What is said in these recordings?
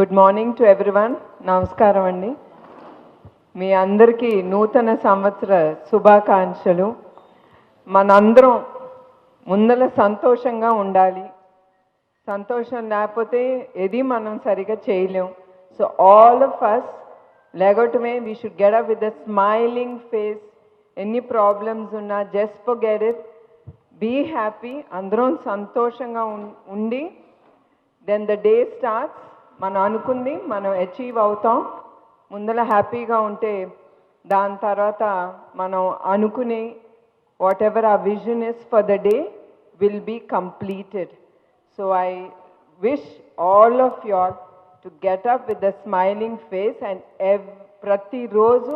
Good morning to everyone నమస్కారం అండి. మీ అందరికీ నూతన సంవత్సర శుభాకాంక్షలు. మనందరం ముందల సంతోషంగా ఉండాలి. సంతోషం లేకపోతే ఏది మనం సరిగా చేయలేం. So all of us లేగటమే we should get up with the smiling face ఎన్ని ప్రాబ్లమ్స్ ఉన్నా just forget it be happy అందరం సంతోషంగా ఉం- ఉండి దెన్ ద డే స్టార్ట్స్ మనం అనుకుంది మనం అచీవ్ అవుతాం. ముందర హ్యాపీగా ఉంటే దాని తర్వాత మనం అనుకునే వాట్ ఎవర్ ఆ vision is for the day will be completed so I wish all of your to get up with the smiling face and ఎవ్ ప్రతిరోజు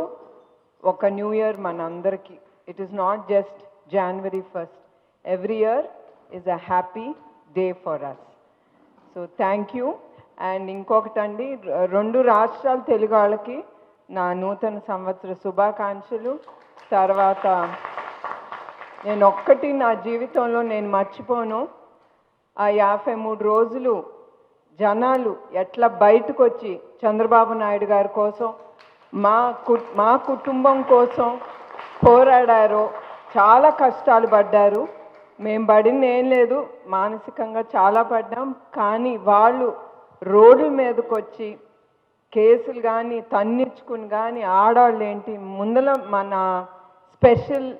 ఒక న్యూ ఇయర్ మనందరికీ. It is not just January first every year is a happy day for us so thank you and ఇంకొకటండి రెండు రాష్ట్రాల తెలుగు వాళ్ళకి నా నూతన సంవత్సర శుభాకాంక్షలు. తర్వాత నేను ఒక్కటి నా జీవితంలో నేను మర్చిపోను. ఆ యాభై మూడు రోజులు జనాలు ఎట్లా బయటకు వచ్చి చంద్రబాబు నాయుడు గారి కోసం మా మా కుటుంబం కోసం పోరాడారో చాలా కష్టాలు పడ్డారు. మేము పడింది ఏం లేదు మానసికంగా చాలా పడ్డాం. కానీ వాళ్ళు రోడ్ల మీదకి వచ్చి కేసులు కానీ తన్నిచ్చుకుని కానీ ఆడవాళ్ళు ఏంటి ముందల మన స్పెషల్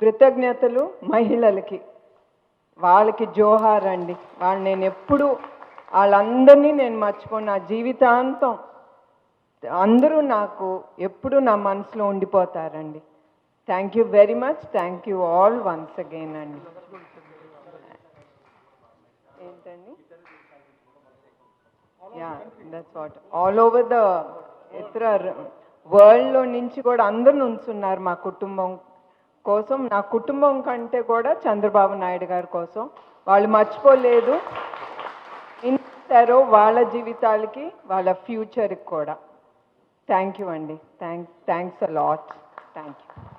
కృతజ్ఞతలు మహిళలకి. వాళ్ళకి జోహార్ అండి. వాళ్ళు నేను ఎప్పుడు వాళ్ళందరినీ నేను మర్చిపోను. నా జీవితాంతం అందరూ నాకు ఎప్పుడు నా మనసులో ఉండిపోతారండి. Thank you very much thank you all once again అండి. ఏంటండి? Yeah that's what all over the ఇతర వరల్డ్లో నుంచి కూడా అందరు నుంచున్నారు మా కుటుంబం కోసం. నా కుటుంబం కంటే కూడా చంద్రబాబు నాయుడు గారి కోసం. వాళ్ళు మర్చిపోలేదు. ఇస్తారో వాళ్ళ జీవితాలకి వాళ్ళ ఫ్యూచర్కి కూడా. థ్యాంక్ యూ అండి. Thank thanks a lot thank you